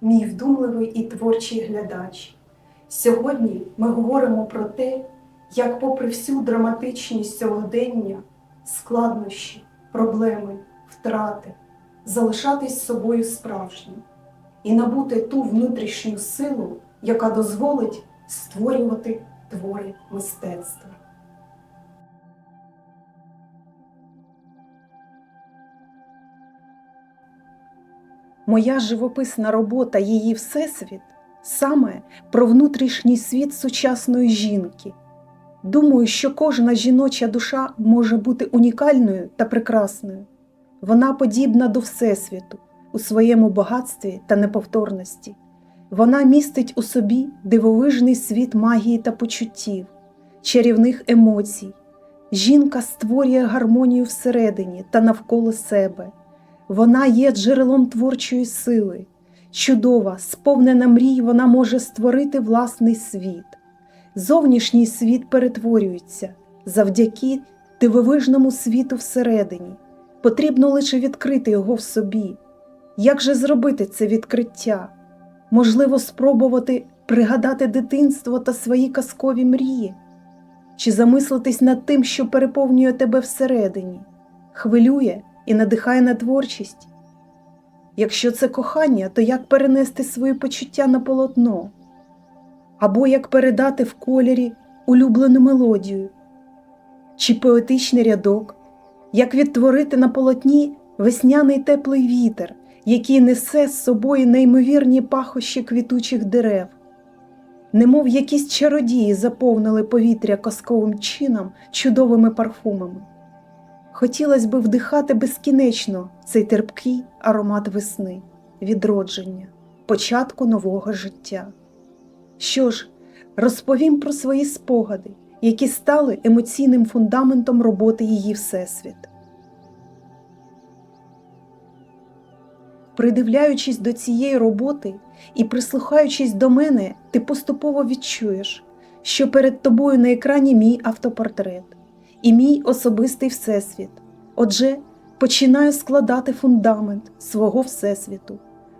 мій вдумливий і творчий глядач. Сьогодні ми говоримо про те, як, попри всю драматичність сьогодення, складнощі, проблеми, втрати, залишатись собою справжнім і набути ту внутрішню силу, яка дозволить створювати твори мистецтва. Моя живописна робота її Всесвіт саме про внутрішній світ сучасної жінки. Думаю, що кожна жіноча душа може бути унікальною та прекрасною. Вона подібна до Всесвіту у своєму багатстві та неповторності. Вона містить у собі дивовижний світ магії та почуттів, чарівних емоцій. Жінка створює гармонію всередині та навколо себе. Вона є джерелом творчої сили. Чудова, сповнена мрій, вона може створити власний світ. Зовнішній світ перетворюється завдяки дивовижному світу всередині. Потрібно лише відкрити його в собі. Як же зробити це відкриття? Можливо, спробувати пригадати дитинство та свої казкові мрії, чи замислитись над тим, що переповнює тебе всередині, хвилює і надихає на творчість. Якщо це кохання, то як перенести свої почуття на полотно? Або як передати в кольорі улюблену мелодію, чи поетичний рядок, як відтворити на полотні весняний теплий вітер, який несе з собою неймовірні пахощі квітучих дерев, немов якісь чародії заповнили повітря казковим чином чудовими парфумами. Хотілося б вдихати безкінечно цей терпкий аромат весни, відродження, початку нового життя. Що ж, розповім про свої спогади, які стали емоційним фундаментом роботи її Всесвіт. Придивляючись до цієї роботи і прислухаючись до мене, ти поступово відчуєш, що перед тобою на екрані мій автопортрет і мій особистий всесвіт. Отже, починаю складати фундамент свого всесвіту,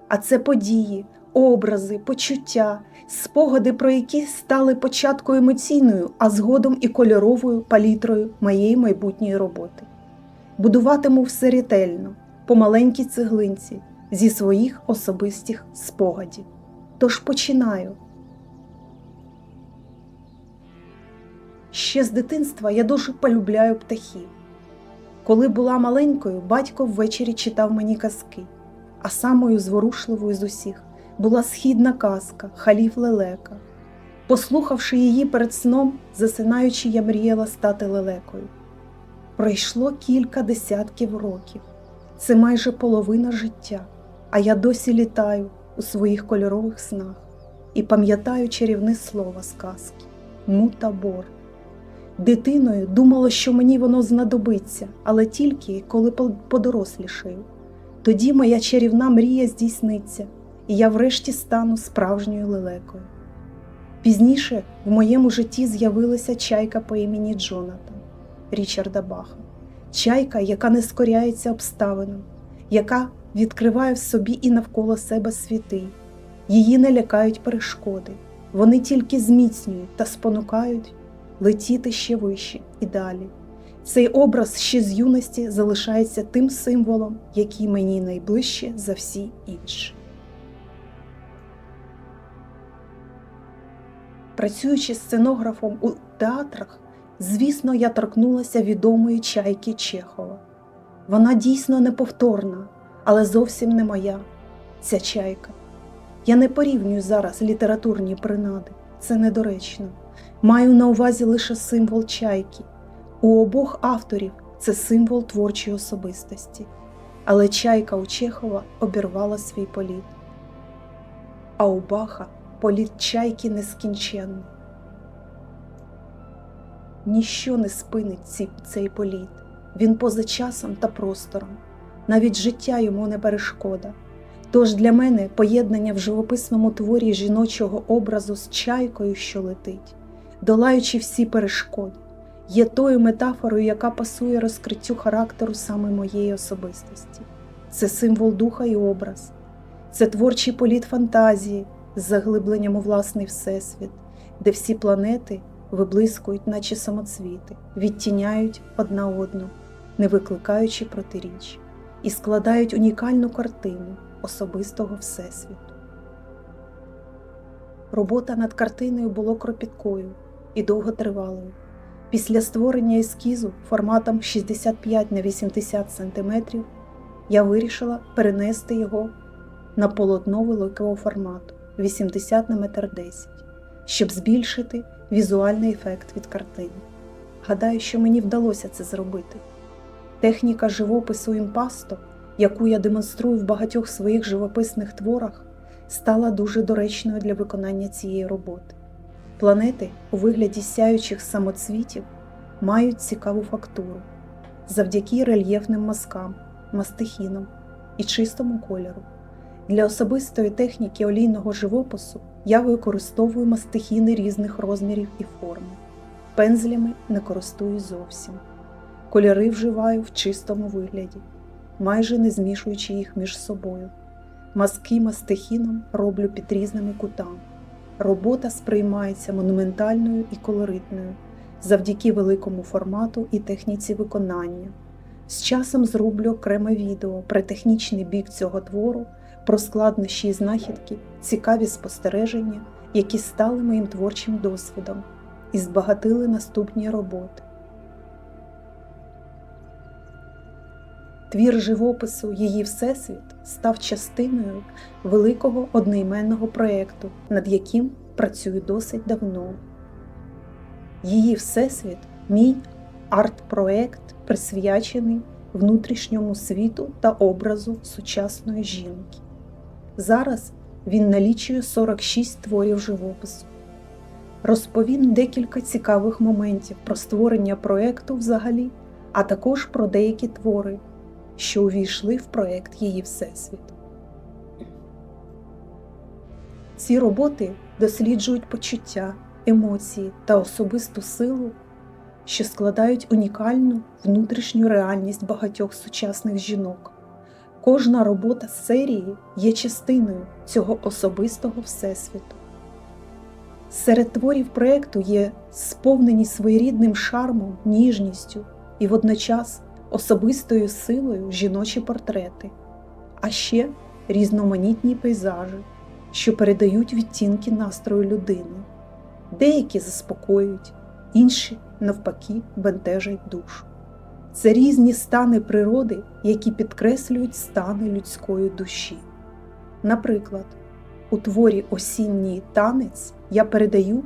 а це події, образи, почуття, спогади, про які стали початку емоційною, а згодом і кольоровою палітрою моєї майбутньої роботи. Будуватиму все ретельно, по маленькій цеглинці, зі своїх особистих спогадів. Тож починаю. Ще з дитинства я дуже полюбляю птахів. Коли була маленькою, батько ввечері читав мені казки, а самою зворушливою з усіх була східна казка Халіф Лелека. Послухавши її перед сном, засинаючи, я мріяла стати лелекою. Пройшло кілька десятків років, це майже половина життя, а я досі літаю у своїх кольорових снах і пам'ятаю чарівне слово сказки мутабор. Дитиною думала, що мені воно знадобиться, але тільки коли подорослішаю. Тоді моя чарівна мрія здійсниться, і я врешті стану справжньою лелекою. Пізніше в моєму житті з'явилася чайка по імені Джонатан Річарда Баха, чайка, яка не скоряється обставинам, яка відкриває в собі і навколо себе світи. Її не лякають перешкоди, вони тільки зміцнюють та спонукають летіти ще вище і далі. Цей образ ще з юності залишається тим символом, який мені найближче за всі інші. Працюючи сценографом у театрах, звісно, я торкнулася відомої чайки Чехова. Вона дійсно неповторна, але зовсім не моя, ця чайка. Я не порівнюю зараз літературні принади, це недоречно. Маю на увазі лише символ чайки. У обох авторів це символ творчої особистості. Але чайка у Чехова обірвала свій політ. А у Баха політ чайки нескінченний. Ніщо не спинить ці, цей політ. Він поза часом та простором. Навіть життя йому не перешкода. Тож для мене поєднання в живописному творі жіночого образу з чайкою, що летить, долаючи всі перешкоди, є тою метафорою, яка пасує розкриттю характеру саме моєї особистості. Це символ духа і образ. Це творчий політ фантазії з заглибленням у власний всесвіт, де всі планети виблискують, наче самоцвіти, відтіняють одна одну, не викликаючи протиріч, і складають унікальну картину особистого всесвіту. Робота над картиною була кропіткою і довготривалою. Після створення ескізу форматом 65 на 80 см я вирішила перенести його на полотно великого формату 80 на 1,10 м, щоб збільшити візуальний ефект від картини. Гадаю, що мені вдалося це зробити. Техніка живопису імпасто, яку я демонструю в багатьох своїх живописних творах, стала дуже доречною для виконання цієї роботи. Планети у вигляді сяючих самоцвітів мають цікаву фактуру завдяки рельєфним мазкам, мастихінам і чистому кольору. Для особистої техніки олійного живопису я використовую мастихіни різних розмірів і форм. Пензлями не користуюсь зовсім. Кольори вживаю в чистому вигляді, майже не змішуючи їх між собою. Мазки мастихіном роблю під різними кутами. Робота сприймається монументальною і колоритною завдяки великому формату і техніці виконання. З часом зроблю окреме відео про технічний бік цього твору, про складнощі і знахідки, цікаві спостереження, які стали моїм творчим досвідом і збагатили наступні роботи. Твір живопису Її Всесвіт став частиною великого одноіменного проєкту, над яким працюю досить давно. Її Всесвіт мій арт-проект, присвячений внутрішньому світу та образу сучасної жінки. Зараз він налічує 46 творів живопису. Розповім декілька цікавих моментів про створення проєкту взагалі, а також про деякі твори, що увійшли в проєкт її Всесвіт. Ці роботи досліджують почуття, емоції та особисту силу, що складають унікальну внутрішню реальність багатьох сучасних жінок. Кожна робота серії є частиною цього особистого всесвіту. Серед творів проєкту є сповнені своєрідним шармом, ніжністю і водночас особистою силою жіночі портрети, а ще різноманітні пейзажі, що передають відтінки настрою людини, деякі заспокоюють, інші, навпаки, бентежать душу. Це різні стани природи, які підкреслюють стани людської душі. Наприклад, у творі Осінній танець я передаю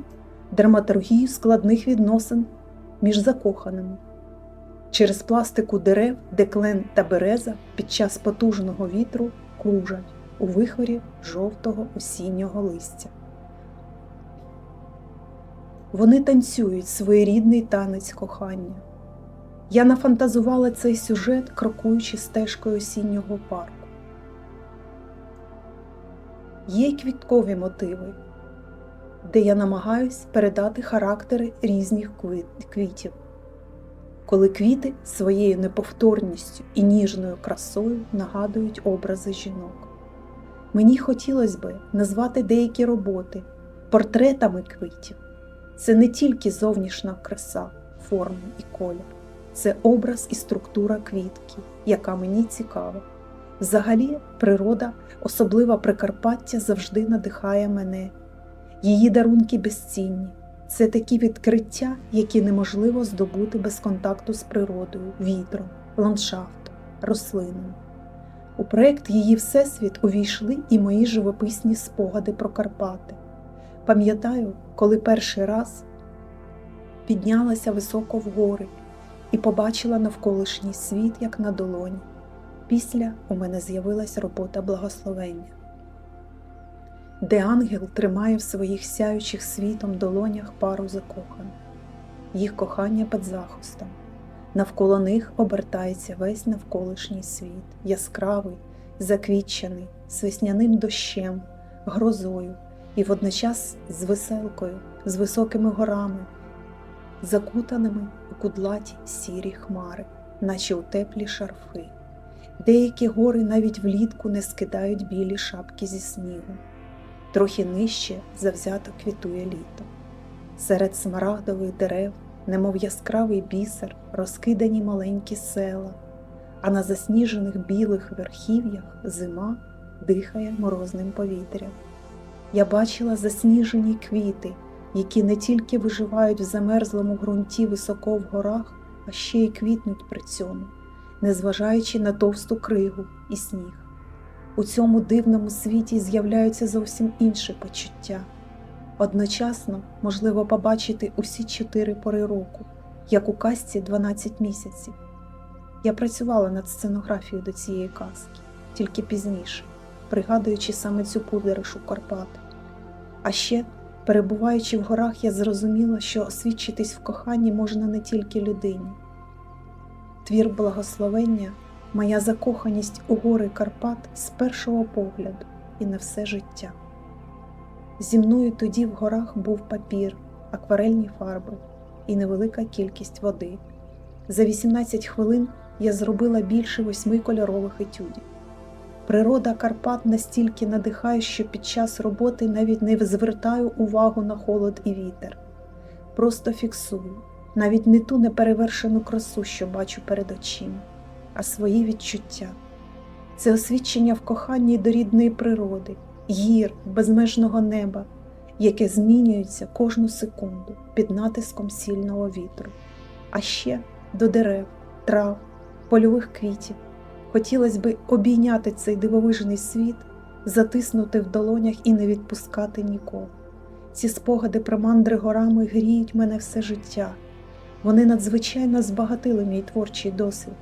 драматургію складних відносин між закоханими. Через пластику дерев, де клен та береза під час потужного вітру кружать у вихорі жовтого осіннього листя. Вони танцюють своєрідний танець кохання. Я нафантазувала цей сюжет, крокуючи стежкою осіннього парку. Є й квіткові мотиви, де я намагаюсь передати характери різних квітів, коли квіти своєю неповторністю і ніжною красою нагадують образи жінок. Мені хотілося би назвати деякі роботи портретами квітів. Це не тільки зовнішня краса, форма і колір, це образ і структура квітки, яка мені цікава. Взагалі, природа, особлива Прикарпаття, завжди надихає мене. Її дарунки безцінні. Це такі відкриття, які неможливо здобути без контакту з природою, вітром, ландшафтом, рослинами. У проєкт її Всесвіт увійшли і мої живописні спогади про Карпати. Пам'ятаю, коли перший раз піднялася високо в гори і побачила навколишній світ, як на долоні. Після у мене з'явилась робота благословення, де ангел тримає в своїх сяючих світом долонях пару закоханих, їх кохання під захистом. Навколо них обертається весь навколишній світ, яскравий, заквітчений, з весняним дощем, грозою і водночас з веселкою, з високими горами, закутаними у кудлаті сірі хмари, наче у теплі шарфи. Деякі гори навіть влітку не скидають білі шапки зі снігу. Трохи нижче завзято квітує літо. Серед смарагдових дерев, немов яскравий бісер, розкидані маленькі села, а на засніжених білих верхів'ях зима дихає морозним повітрям. Я бачила засніжені квіти, які не тільки виживають в замерзлому ґрунті високо в горах, а ще й квітнуть при цьому, незважаючи на товсту кригу і сніг. У цьому дивному світі з'являються зовсім інші почуття. Одночасно можливо побачити усі чотири пори року, як у казці 12 місяців. Я працювала над сценографією до цієї казки, тільки пізніше, пригадуючи саме цю подорож у Карпати. А ще, перебуваючи в горах, я зрозуміла, що освідчитись в коханні можна не тільки людині. Твір благословення, моя закоханість у гори Карпат з першого погляду і на все життя. Зі мною тоді в горах був папір, акварельні фарби і невелика кількість води. За 18 хвилин я зробила більше восьми кольорових етюдів. Природа Карпат настільки надихає, що під час роботи навіть не звертаю увагу на холод і вітер. Просто фіксую навіть не ту неперевершену красу, що бачу перед очима, а свої відчуття. Це освідчення в коханні до рідної природи, гір, безмежного неба, яке змінюється кожну секунду під натиском сильного вітру, а ще до дерев, трав, польових квітів. Хотілося би обійняти цей дивовижний світ, затиснути в долонях і не відпускати ніколи. Ці спогади про мандри горами гріють мене все життя. Вони надзвичайно збагатили мій творчий досвід.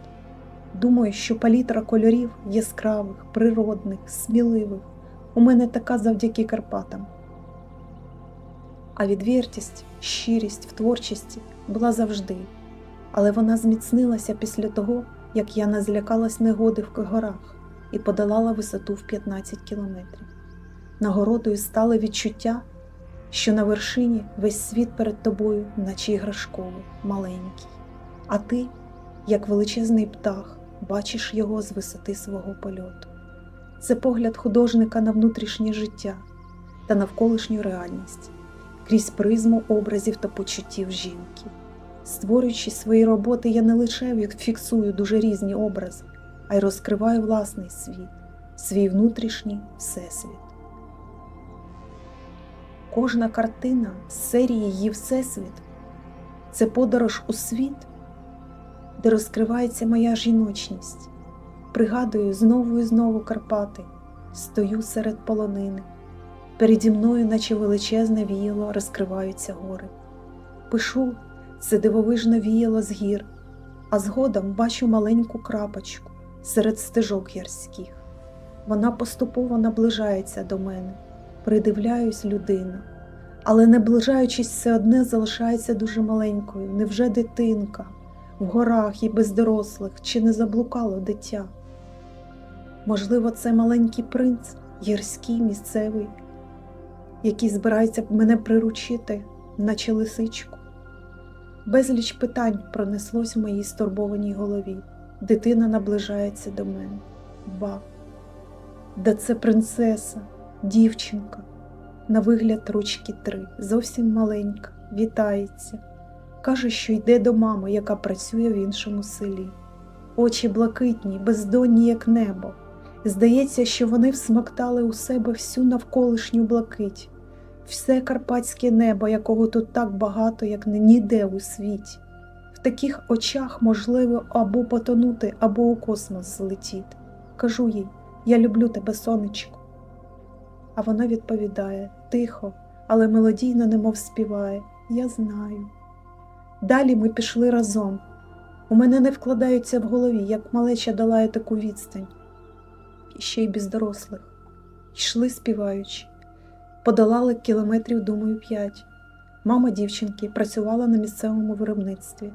Думаю, що палітра кольорів яскравих, природних, сміливих у мене така завдяки Карпатам. А відвертість, щирість в творчості була завжди, але вона зміцнилася після того, як я не злякалась негоди в горах і подолала висоту в 15 кілометрів. Нагородою стали відчуття, що на вершині весь світ перед тобою, наче іграшковий, маленький, а ти, як величезний птах, бачиш його з висоти свого польоту. Це погляд художника на внутрішнє життя та навколишню реальність крізь призму образів та почуттів жінки. Створюючи свої роботи, я не лише фіксую дуже різні образи, а й розкриваю власний світ, свій внутрішній всесвіт. Кожна картина з серії її Всесвіт це подорож у світ, де розкривається моя жіночність. Пригадую знову і знову Карпати, стою серед полонини. Переді мною, наче величезне віяло, розкриваються гори. Пишу це дивовижно віяло з гір, а згодом бачу маленьку крапочку серед стежок гірських. Вона поступово наближається до мене, придивляюсь людина, але наближаючись, все одне залишається дуже маленькою, невже дитинка, в горах і без дорослих, чи не заблукало дитя? Можливо, це маленький принц, гірський місцевий, який збирається мене приручити, наче лисичку. Безліч питань пронеслось в моїй стурбованій голові. Дитина наближається до мене. Ба, да це принцеса, дівчинка, на вигляд ручки три, зовсім маленька, вітається. Каже, що йде до мами, яка працює в іншому селі. Очі блакитні, бездонні, як небо. Здається, що вони всмоктали у себе всю навколишню блакить все карпатське небо, якого тут так багато, як ніде у світі. В таких очах можливо або потонути, або у космос злетіти. Кажу їй, я люблю тебе, сонечко. А вона відповідає тихо, але мелодійно, немов співає Я знаю. Далі ми пішли разом. У мене не вкладаються в голові, як малеча долає таку відстань, і ще й без дорослих. Йшли співаючи. Подолали кілометрів, думаю, п'ять. Мама дівчинки працювала на місцевому виробництві.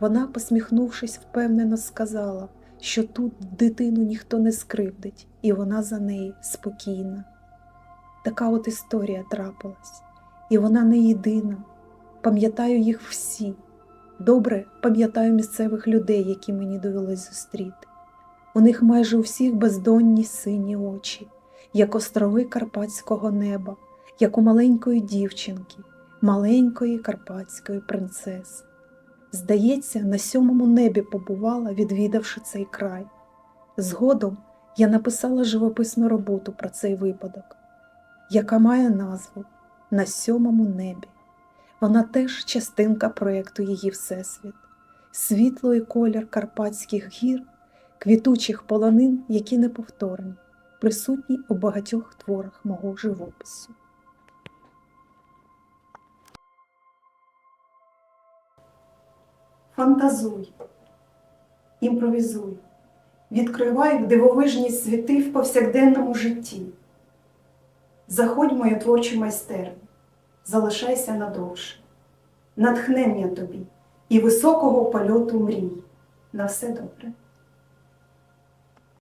Вона, посміхнувшись, впевнено сказала, що тут дитину ніхто не скривдить, і вона за неї спокійна. Така от історія трапилась, і вона не єдина. Пам'ятаю їх всі, Добре пам'ятаю місцевих людей, які мені довелось зустріти. У них майже у всіх бездонні сині очі, як острови карпатського неба, як у маленької дівчинки, маленької карпатської принцеси. Здається, на сьомому небі побувала, відвідавши цей край. Згодом я написала живописну роботу про цей випадок, яка має назву На сьомому небі. Вона теж частинка проєкту її Всесвіт, світло і колір Карпатських гір, квітучих полонин, які неповторні, присутні у багатьох творах мого живопису. Фантазуй, імпровізуй, відкривай дивовижні світи в повсякденному житті. Заходь мою творчу майстерню, залишайся надовше, натхнення тобі і високого польоту мрій. На все добре.